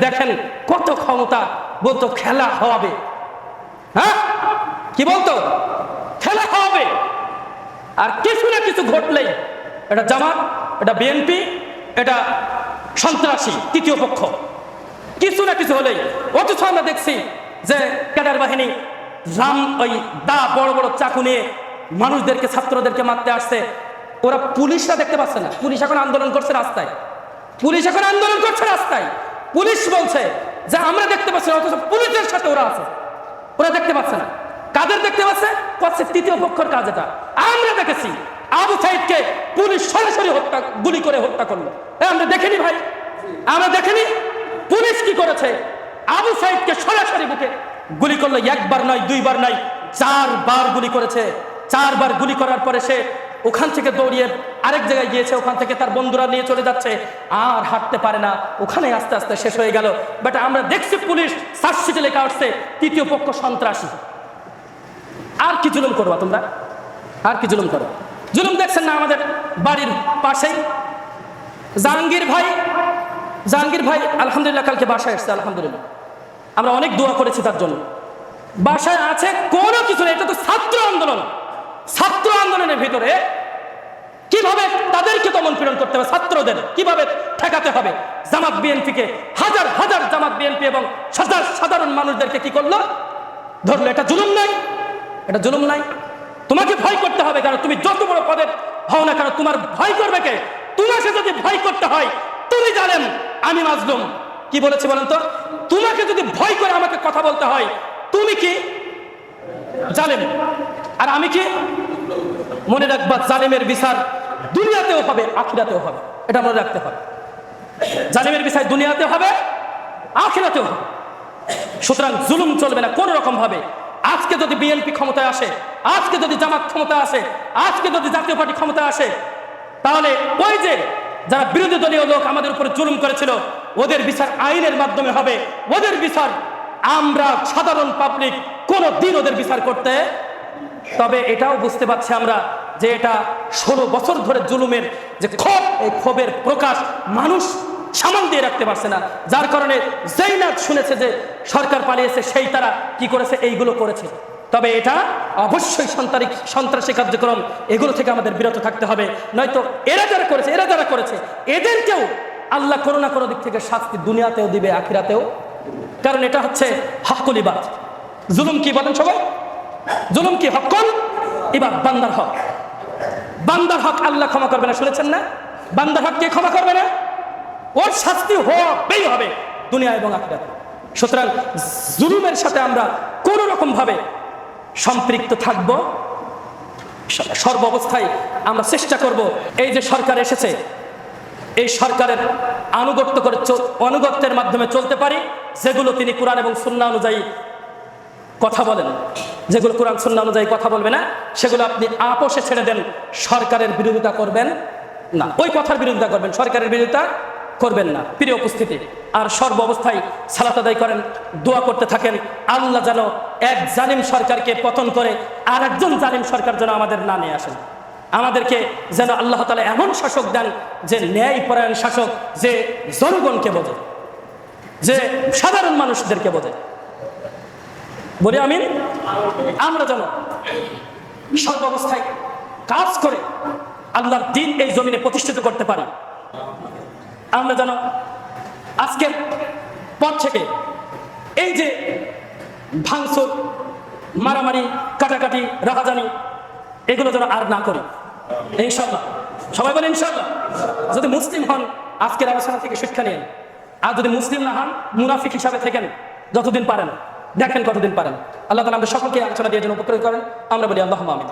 দেখেন কত ক্ষমতা, বলতো খেলা হবে। হ্যাঁ? কি বলতো? খেলা হবে। আর কিছু না কিছু ঘটলেই, এটা জামাত, এটা বিএনপি, এটা সন্ত্রাসী, তৃতীয় পক্ষ। কিছু না কিছু হলেই। অথচ আমরা দেখছি যে ক্যাডার বাহিনী রাম ওই দা বড় বড় চাকু নিয়ে মানুষদেরকে, ছাত্রদেরকে মারতে আসছে। ওরা পুলিশরা দেখতে পাচ্ছে না। পুলিশ এখন আন্দোলন করছে রাস্তায়। পুলিশ এখন আন্দোলন করছে রাস্তায়। পুলিশ বলছে যে আমরা দেখতে পাচ্ছি অথচ পুলিশের সাথে ওরা আছে। ওরা দেখতে পাচ্ছে না। কাদের দেখতে পাচ্ছে? করছে তৃতীয় পক্ষের কাজ এটা। আমরা দেখেছি, আবু সাইদকে পুলিশ সরাসরি হত্যা, গুলি করে হত্যা করল। আমরা দেখিনি ভাই। আমরা দেখিনি। পুলিশ কি করেছে? আবু সাইদকে সরাসরি বুকে গুলি করল। একবার নয়, দুইবার নয়, চারবার গুলি করেছে। চারবার গুলি করার পরে সে ওখান থেকে দৌড়িয়ে আরেক জায়গায় গিয়েছে, ওখান থেকে তার বন্ধুরা নিয়ে চলে যাচ্ছে। আর হাঁটতে পারে না। ওখানে আস্তে আস্তে শেষ হয়ে গেল। বাট আমরা দেখছি পুলিশ সার্চশিটে লেখা উঠছে তৃতীয় পক্ষ সন্ত্রাসী। আর কি জুলুম করবা তোমরা? আর কি জুলুম করো জুলুম দেখছেন না আমাদের বাড়ির পাশেই? জাহাঙ্গীর ভাই? জাহাঙ্গীর ভাই, আলহামদুলিল্লাহ, কালকে বাসায় এসছে, আলহামদুলিল্লাহ। আমরা অনেক দোয়া করেছি তার জন্য। বাসায় আছে কোনো কিছু নেই, এটা তো ছাত্র আন্দোলন। ছাত্র আন্দোলনের ভিতরে কীভাবে তাদেরকে দমন পীড়ন করতে হবে? ছাত্রদের কীভাবে ঠেকাতে হবে? জামাত বিএনপিকে হাজার হাজার জামাত বিএনপি এবং হাজার সাধারণ মানুষদেরকে কি করল? ধরলো, এটা জুলুম নাই। এটা জুলুম নাই। তোমাকে ভয় করতে হবে কারণ তুমি যত বড় পদে হও না কেন, তোমার ভয় করবে কে? তোমাকে যদি ভয় করতে হয়, তুমি জানেন আমি মাজলুম। কি বলেছি বলেন তো? তোমাকে যদি ভয় করে আমাকে কথা বলতে হয়, তুমি কি জালেম। আর আমি কি? মনে রাখবা, জালেমের বিচার দুনিয়াতেও হবে, আখিরাতেও হবে। এটা মনে রাখতে হবে। জালেমের বিচার দুনিয়াতে হবে, আখিরাতেও হবে। সুতরাং জুলুম চলবে না, কোন রকম ভাবে। আজকে যদি বিএনপি ক্ষমতায় আসে, আজকে যদি জামাত ক্ষমতা আসে, আজকে যদি জাতীয় পার্টি ক্ষমতা আসে, তাহলে ওই যে যারা বিরোধী দলীয় লোক আমাদের উপরে জুলুম করেছিল, ওদের বিচার আইনের মাধ্যমে হবে। ওদের বিচার আমরা সাধারণ পাবলিক কোন দিন ওদের বিচার করতে, তবে এটাও বুঝতে পারছি আমরা যে এটা ষোলো বছর ধরে জুলুমের যে ক্ষোভ, এই ক্ষোভের প্রকাশ মানুষ সামাল দিয়ে রাখতে পারছে না। যার কারণে যেই না শুনেছে যে সরকার পালিয়েছে, সেই তারা কি করেছে, এইগুলো করেছে। তবে এটা অবশ্যই সন্তানিক সন্ত্রাসী কার্যক্রম, এগুলো থেকে আমাদের বিরত থাকতে হবে। নয়তো এরা যারা করেছে, এরা যারা করেছে, এদেরকেও আল্লাহ করোনা কোনো দিক থেকে শাস্তি দুনিয়াতেও দিবে, আখিরাতেও কারণ এটা হচ্ছে হকুল ইবাদ। জুলুম কি বলেন সবাই? জুলুম কি হকল ইবাদ, বান্দার হক। বান্দার হক আল্লাহ ক্ষমা করবে না, শুনেছেন না? বান্দার হক কে ক্ষমা করবে না? ওর শাস্তি হবেই হবে দুনিয়া এবং আখিরাতে। সুতরাং জুলুমের সাথে আমরা কোনো রকম ভাবে সম্পৃক্ত থাকব, সর্ব অবস্থায় আমরা চেষ্টা করব, এই যে সরকার এসেছে, এই সরকারের আনুগত্য করে অনুগত্যের মাধ্যমে চলতে পারি। যেগুলো তিনি কোরআন এবং সুন্না অনুযায়ী কথা বলেন, যেগুলো কোরআন সুন্না অনুযায়ী কথা বলবে না, সেগুলো আপনি আপোষে ছেড়ে দেন, সরকারের বিরোধিতা করবেন না। ওই কথার বিরোধিতা করবেন, সরকারের বিরোধিতা করবেন না। প্রিয় উপস্থিতি, আর সর্ব অবস্থায় সালাত আদায় করেন, দোয়া করতে থাকেন, আল্লাহ যেন এক জালিম সরকারকে পতন করে আর একজন জালিম সরকার যেন আমাদের না নিয়ে আসেন। আমাদেরকে যেন আল্লাহ তালা এমন শাসক দেন যে ন্যায় পরায়ণ শাসক যে জনগণকে বোঝে। যে সাধারণ মানুষদেরকে বোঝে বলি আমিন? আমরা যেন সর্বাবস্থায় কাজ করে আল্লাহর দিন এই জমিনে প্রতিষ্ঠিত করতে পারি। আমরা যেন আজকের পর থেকে এই যে ভাঙচুর, মারামারি, কাটাকাটি, রাহাজানি, এগুলো যেন আর না করি। ইনশাল্লাহ সবাই বলে ইনশাল্লাহ যদি মুসলিম হন, আজকের আলোচনা থেকে শিক্ষা নিন। আর যদি মুসলিম না হন, মুনাফিক হিসাবে থেকেন যতদিন পারেন। দেখেন কতদিন পারেন। আল্লাহ তালা আমাদের সকলকে আলোচনা দিয়ে যেন উপকৃত করেন। আমরা বলি আল্লাহ আমিন।